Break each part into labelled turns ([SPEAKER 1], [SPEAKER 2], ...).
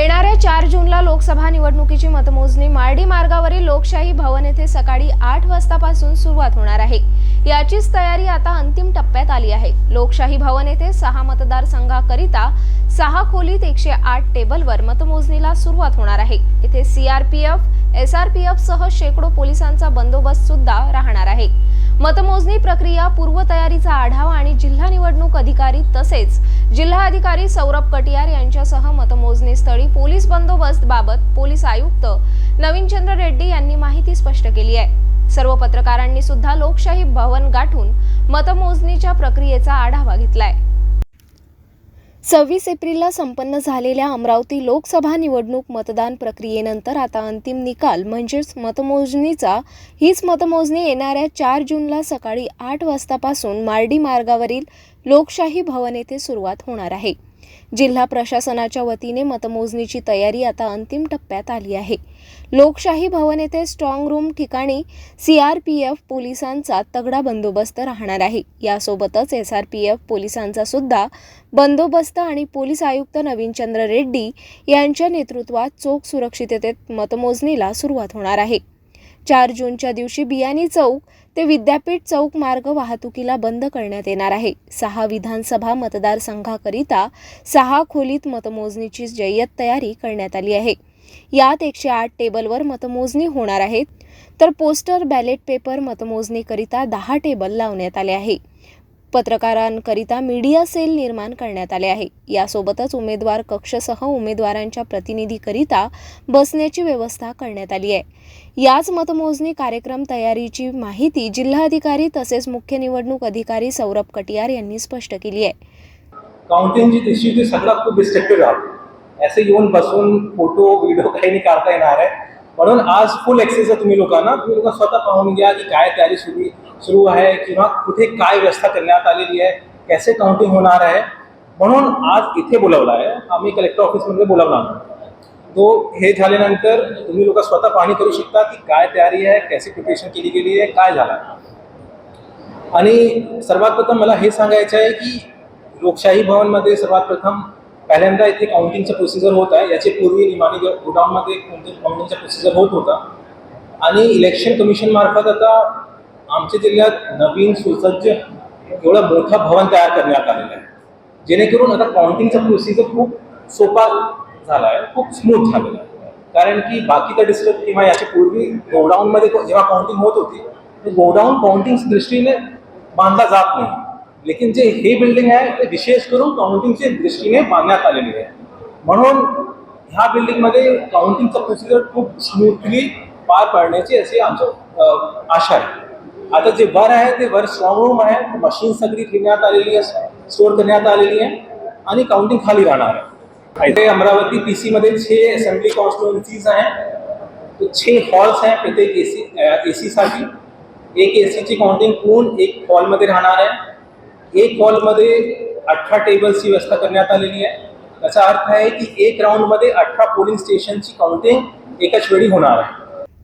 [SPEAKER 1] येणाऱ्या चार जूनला लोकसभा निवडणुकीची मतमोजणी मार्डी मार्गावरील लोकशाही भवन येथे सकाळी आठ वाजतापासून सुरुवात होणार आहे. याचीच तयारी आता अंतिम टप्प्यात आली आहे. लोकशाही भवन येथे सहा मतदारसंघाकरिता सहा खोलीत एकशे आठ टेबलवर मतमोजणीला सुरुवात होणार आहे. इथे सीआरपीएफ एसआरपीएफ सह शेकडो पोलिसांचा बंदोबस्त सुद्धा राहणार आहे. मतमोजणी प्रक्रिया पूर्वतयारीचा आढावा आणि जिल्हा निवडणूक अधिकारी तसेच जिल्हा अधिकारी सौरभ कटियार यांच्यासह मतमोजणी स्थळी पोलीस बंदोबस्त बाबत पोलीस आयुक्त नवीनचंद्र रेड्डी यांनी माहिती स्पष्ट केली आहे. सर्व पत्रकारांनी सुद्धा लोकशाही भवन गाठून मतमोजणीच्या प्रक्रियेचा आढावा घेतलाय. सव्वीस एप्रिलला संपन्न झालेल्या अमरावती लोकसभा निवडणूक मतदान प्रक्रियेनंतर आता अंतिम निकाल म्हणजेच मतमोजणीचा. हीच मतमोजणी येणाऱ्या चार जूनला सकाळी आठ वाजतापासून मार्डी मार्गावरील लोकशाही भवन येथे सुरुवात होणार आहे. जिल्हा प्रशासनाच्या वतीने मतमोजणीची तयारी आता अंतिम टप्प्यात आली आहे. लोकशाही भवन येथे स्ट्रॉंग रूम ठिकाणी सीआरपीएफ पोलिसांचा तगडा बंदोबस्त राहणार आहे. यासोबतच एसआरपीएफ पोलिसांचा सुद्धा बंदोबस्त आणि पोलीस आयुक्त नवीनचंद्र रेड्डी यांच्या नेतृत्वात चोख सुरक्षिततेत मतमोजणीला सुरुवात होणार आहे. चार जूनच्या दिवशी बियाणी चौक ते विद्यापीठ चौक मार्ग वाहतुकीला बंद करण्यात येणार आहे. सहा विधानसभा मतदारसंघाकरिता सहा खोलीत मतमोजणीची जय्यत तयारी करण्यात आली आहे. यात एकशे आठ टेबलवर मतमोजणी होणार आहे तर पोस्टर बॅलेट पेपर मतमोजणीकरिता दहा टेबल लावण्यात आले आहे. पत्रकारांकरिता मीडिया सेल निर्माण करण्यात आले आहे. यासोबतच उमेदवार कक्षसह उमेदवारांच्या प्रतिनिधीकरिता बसण्याची व्यवस्था करण्यात आली आहे. याच मतमोजणी कार्यक्रम तयारीची माहिती जिल्हाधिकारी तसेच मुख्य निवडणूक अधिकारी सौरभ कटियार यांनी स्पष्ट केली आहे.
[SPEAKER 2] काउंटिंगची इश्यू ती सगळा खूप डिस्ट्रक्टेड राहते असे येऊन बसून फोटो व्हिडिओ काही नाही काढता येणार आहे. म्हणून आज फुल ॲक्सेस आहे तुम्ही लोकांना. तुम्ही लोक स्वतः पाहून घ्या की काय तयारी सुरू सुरू आहे किंवा कुठे काय व्यवस्था करण्यात आलेली आहे कॅसे काउंटिंग होणार आहे. म्हणून आज इथे बोलावलं आहे. आम्ही कलेक्टर ऑफिसमध्ये बोलावला आहोत. तो हे झाल्यानंतर तुम्ही लोक स्वतः पाहणी करू शकता की काय तयारी आहे कसे प्रिपरेशन केली गेली आहे काय झालं आणि सर्वात प्रथम मला हे सांगायचं आहे की लोकशाही भवनमध्ये सर्वात प्रथम पहिल्यांदा इथे काउंटिंगचं प्रोसिजर होत आहे. याचे पूर्वी निमाणी गोडाऊनमध्ये काउंटिंगचा प्रोसिजर होत होता. आणि इलेक्शन कमिशन मार्फत आता आमच्या जिल्ह्यात नवीन सुसज्ज एवढं मोठा भवन तयार करण्यात आलेलं आहे. जेणेकरून आता काउंटिंगचा प्रोसिजर खूप सोपा झाला आहे. खूप स्मूथ झालेला आहे. कारण की बाकीचा डिस्ट्रिक्ट किंवा याच्या पूर्वी गोडाऊनमध्ये जेव्हा काउंटिंग होत होती तो गोडाऊन काउंटिंग दृष्टीने बांधला जात नाही. लेकिन जे हे बिल्डिंग आहे ते विशेष करून काउंटिंगच्या दृष्टीने बांधण्यात आलेली आहे. म्हणून ह्या बिल्डिंगमध्ये काउंटिंगचा प्रोसिजर खूप स्मूथली पार पाडण्याची अशी आमचं आशा आहे. आता जे वर आहे ते वर स्ट्रॉंग रूम आहे मशीन सगळी ठेवण्यात आलेली आहे स्टोअर करण्यात आलेली आहे आणि काउंटिंग खाली राहणार आहे. इथे अमरावती पी सीमध्ये छे असेंब्ली कॉन्स्टिट्युएन्सीज आहे. छे हॉल्स आहे प्रत्येक ए सी ए सीसाठी एक ए सीची काउंटिंग पूर्ण एक हॉलमध्ये राहणार आहे. एक हॉलमध्ये अठरा टेबल्सची व्यवस्था करण्यात आलेली आहे. त्याचा अर्थ आहे की एक राऊंडमध्ये अठरा पोलिंग स्टेशनची काउंटिंग एकाच वेळी होणार आहे.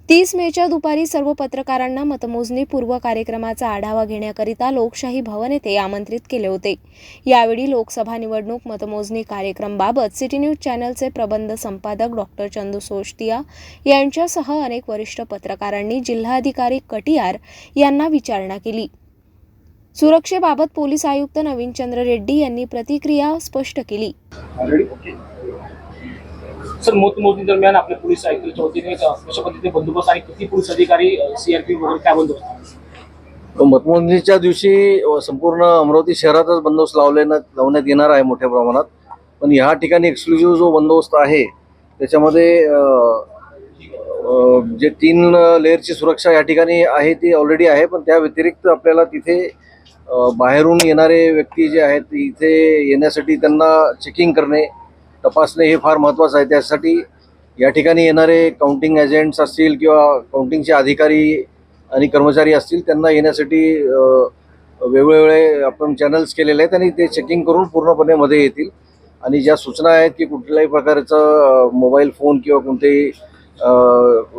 [SPEAKER 1] तीस मेच्या दुपारी सर्व पत्रकारांना मतमोजणी पूर्व कार्यक्रमाचा आढावा घेण्याकरिता लोकशाही भवन येथे आमंत्रित केले होते. यावेळी लोकसभा निवडणूक मतमोजणी कार्यक्रमबाबत सिटी न्यूज चॅनलचे प्रबंध संपादक डॉक्टर चंदू सोशतिया यांच्यासह अनेक वरिष्ठ पत्रकारांनी जिल्हाधिकारी कटियार यांना विचारणा केली. सुरक्षेबाबत पोलीस आयुक्त नवीनचंद्र रेड्डी यांनी प्रतिक्रिया स्पष्ट केली.
[SPEAKER 3] सर मतमोजणी दरम्यान आपल्या पोलीस आयुक्तांच्या वतीने कशा पद्धतीने बंदोबस्त आणि किती पोलीस अधिकारी सीआरपी वगैरे काय बंदोबस्त
[SPEAKER 4] मतमोजणीच्या दिवशी संपूर्ण अमरावती शहरातच बंदोबस्त लावण्यात लावण्यात येणार आहे मोठ्या प्रमाणात. पण ह्या ठिकाणी एक्सक्लुझिव्ह जो बंदोबस्त आहे त्याच्यामध्ये जे तीन लेअरची सुरक्षा या ठिकाणी आहे ती ऑलरेडी आहे. पण त्या व्यतिरिक्त आपल्याला तिथे बाहेरून येणारे व्यक्ती जे आहेत इथे येण्यासाठी त्यांना चेकिंग करणे तपासणे हे फार महत्त्वाचं आहे. त्यासाठी या ठिकाणी येणारे काउंटिंग एजंट्स असतील किंवा काउंटिंगचे अधिकारी आणि कर्मचारी असतील त्यांना येण्यासाठी वेगवेगळे आपण चॅनल्स केलेले आहेत आणि ते चेकिंग करून पूर्णपणे मध्ये येतील. आणि ज्या सूचना आहेत की कुठल्याही प्रकारचं मोबाईल फोन किंवा कोणतेही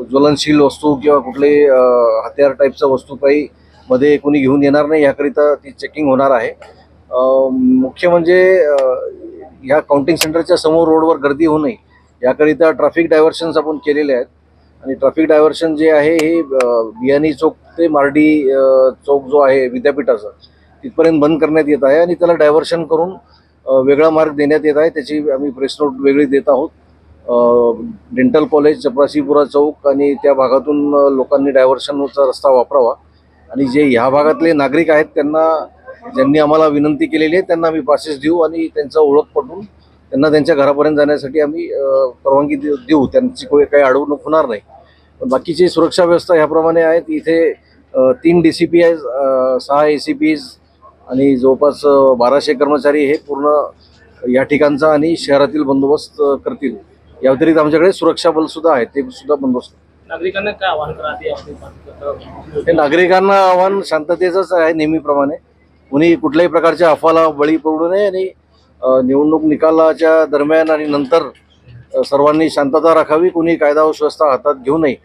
[SPEAKER 4] ज्वलनशील वस्तू किंवा कुठलेही हत्यार टाईपचं वस्तू काही मध्ये कोणी घेऊन येणार नाही याकरिता ती चेकिंग होणार आहे. मुख्य म्हणजे ह्या काउंटिंग सेंटरच्या समोर रोडवर गर्दी होऊ नये. याकरिता ट्रॅफिक डायव्हर्शन्स आपण केलेले आहेत. आणि ट्रॅफिक डायव्हर्शन जे आहे हे बियाणी चौक ते मार्डी चौक जो आहे विद्यापीठाचा तिथपर्यंत बंद करण्यात येत आहे. आणि त्याला डायव्हर्शन करून वेगळा मार्ग देण्यात येत आहे. त्याची आम्ही प्रेस नोट वेगळी देत आहोत. डेंटल कॉलेज चपराशीपुरा चौक आणि त्या भागातून लोकांनी डायव्हर्शनचा रस्ता वापरावा. आणि जे ह्या भागातले नागरिक आहेत त्यांना ज्यांनी आम्हाला विनंती केलेली आहे त्यांना आम्ही पासेस देऊ आणि त्यांचा ओळख पटवून त्यांना त्यांच्या घरापर्यंत जाण्यासाठी आम्ही परवानगी देऊ देऊ. त्यांची कोणी काही अडवणूक होणार नाही. पण बाकीची सुरक्षा व्यवस्था ह्याप्रमाणे आहेत. इथे तीन डी सी पी आहे सहा ए सी पीज आणि जवळपास बाराशे कर्मचारी हे पूर्ण या ठिकाणचा आणि शहरातील बंदोबस्त करतील. या व्यतिरिक्त आमच्याकडे सुरक्षा बलसुद्धा आहे ते सुद्धा बंदोबस्त
[SPEAKER 3] नागरिकांना काय आवाहन करा
[SPEAKER 4] हे नागरिकांना आव्हान शांततेचंच आहे नेहमीप्रमाणे. कुणी कुठल्याही प्रकारच्या अफवाला बळी पडू नये आणि निवडणूक निकालाच्या दरम्यान आणि नंतर सर्वांनी शांतता राखावी कुणी कायदा व सुव्यवस्था हातात घेऊ नये.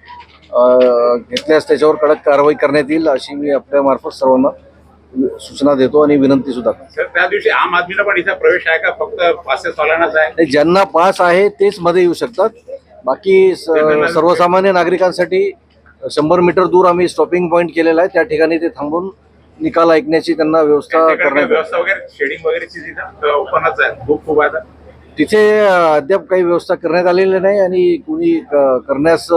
[SPEAKER 4] घेतल्यास त्याच्यावर कडक कारवाई करण्यात येईल अशी मी आपल्या मार्फत सर्वांना सूचना देतो आणि विनंती सुद्धा
[SPEAKER 5] त्या दिवशी आम आदमीला पण इथं प्रवेश आहे का? फक्त सोलानाच आहे?
[SPEAKER 4] ज्यांना पास आहे तेच मध्ये येऊ शकतात. बाकी स- सर्वसामान्य नागरिकांसाठी शंभर मीटर दूर आम्ही स्टॉपिंग पॉईंट केलेला आहे. त्या ठिकाणी ते थांबून निकाल ऐकण्याची त्यांना व्यवस्था
[SPEAKER 5] त्यांच्याकडे काही
[SPEAKER 4] करण्यात आली.
[SPEAKER 5] व्यवस्था वगैरे शेडिंग वगैरेची तिथं ओपनच आहे. खूप खूप आहे.
[SPEAKER 4] तिथे अ, अद्याप काही व्यवस्था करण्यात आलेली नाही आणि कुणी करण्यास अ,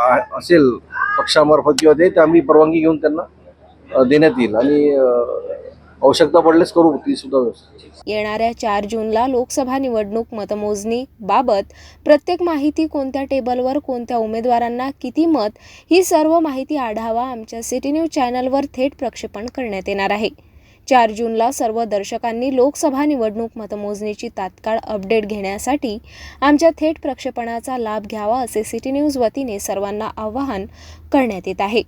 [SPEAKER 4] आ- असेल पक्षामार्फत किंवा ते आम्ही परवानगी घेऊन त्यांना अ, देण्यात येईल. आणि अ, आवश्यकता पडल्यास करू ती सुद्धा
[SPEAKER 1] येणाऱ्या चार जूनला लोकसभा निवडणूक मतमोजणी बाबत प्रत्येक माहिती कोणत्या टेबलवर कोणत्या उमेदवारांना किती मत ही सर्व माहिती आढावा आमच्या सिटी न्यूज चॅनलवर थेट प्रक्षेपण करण्यात येणार आहे. चार जूनला सर्व दर्शकांनी लोकसभा निवडणूक मतमोजणीची तात्काळ अपडेट घेण्यासाठी आमच्या थेट प्रक्षेपणाचा लाभ घ्यावा असे सिटी न्यूज वतीने सर्वांना आवाहन करण्यात येत आहे.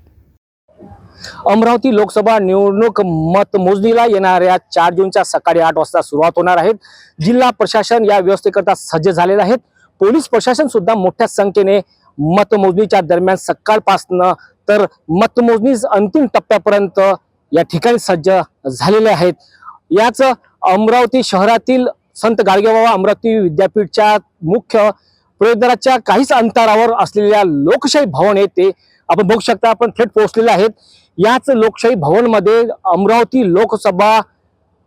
[SPEAKER 3] अमरावती लोकसभा निवडणूक मतमोजणीला येणाऱ्या चार जूनच्या सकाळी आठ वाजता सुरुवात होणार आहेत जिल्हा प्रशासन या व्यवस्थेकरता सज्ज झालेले आहेत. पोलीस प्रशासन सुद्धा मोठ्या संख्येने मतमोजणीच्या दरम्यान सकाळपासनं तर मतमोजणी अंतिम टप्प्यापर्यंत या ठिकाणी सज्ज झालेले आहेत. याच अमरावती शहरातील संत गाडगेबाबा अमरावती विद्यापीठच्या मुख्य प्रवेशद्वाराच्या काहीच अंतरावर असलेल्या लोकशाही भवन येथे आपण बघू शकता आपण थेट पोहोचलेले आहेत. याच लोकशाही भवनमध्ये अमरावती लोकसभा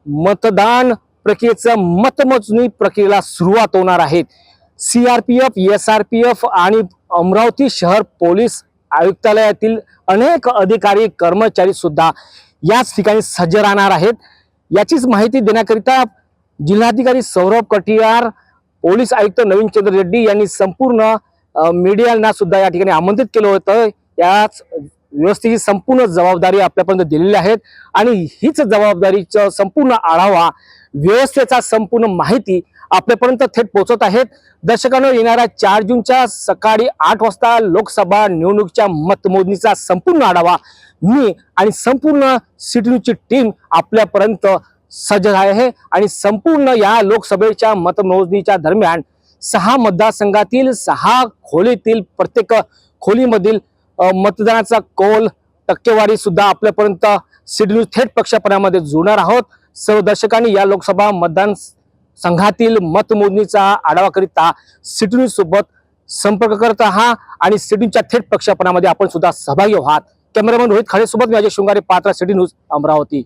[SPEAKER 3] मतदान प्रक्रियेचं मतमोजणी प्रक्रियेला सुरुवात होणार आहे. C R P F S R P F आणि अमरावती शहर पोलीस आयुक्तालयातील अनेक अधिकारी कर्मचारी सुद्धा याच ठिकाणी सज्ज राहणार आहेत. याचीच माहिती देण्याकरिता जिल्हाधिकारी सौरभ कटियार पोलीस आयुक्त नवीन चंद्र रेड्डी यांनी संपूर्ण अ, मीडियांना सुद्धा या ठिकाणी आमंत्रित केलं होतं. याच व्यवस्थेची संपूर्ण जबाबदारी आपल्यापर्यंत दिलेली आहेत. आणि हीच जबाबदारीचं संपूर्ण आढावा व्यवस्थेचा संपूर्ण माहिती आपल्यापर्यंत थेट पोहोचत आहेत. दर्शकांनो येणाऱ्या चार जूनच्या सकाळी आठ वाजता लोकसभा निवडणुकीच्या मतमोजणीचा संपूर्ण आढावा मी आणि संपूर्ण सिटी न्यूजची टीम आपल्यापर्यंत सज्ज आहे. आणि संपूर्ण या लोकसभेच्या मतमोजणीच्या दरम्यान सहा मतदारसंघातील सहा खोलीतील प्रत्येक खोलीमधील मतदानाचा कौल टक्केवारी सुद्धा आपल्यापर्यंत सिड न्यूज थेट प्रक्षेपणामध्ये जुळणार आहोत. सर्व दर्शकांनी या लोकसभा मतदान संघातील मतमोजणीचा आढावा करीता सिटी न्यूज सोबत संपर्क करत आहात आणि सिटी थेट प्रक्षेपणामध्ये आपण सुद्धा सहभागी व्हात कॅमेरामॅन रोहित खाडे सोबत मी अजय शृंगारे पात्रा सिटी न्यूज अमरावती.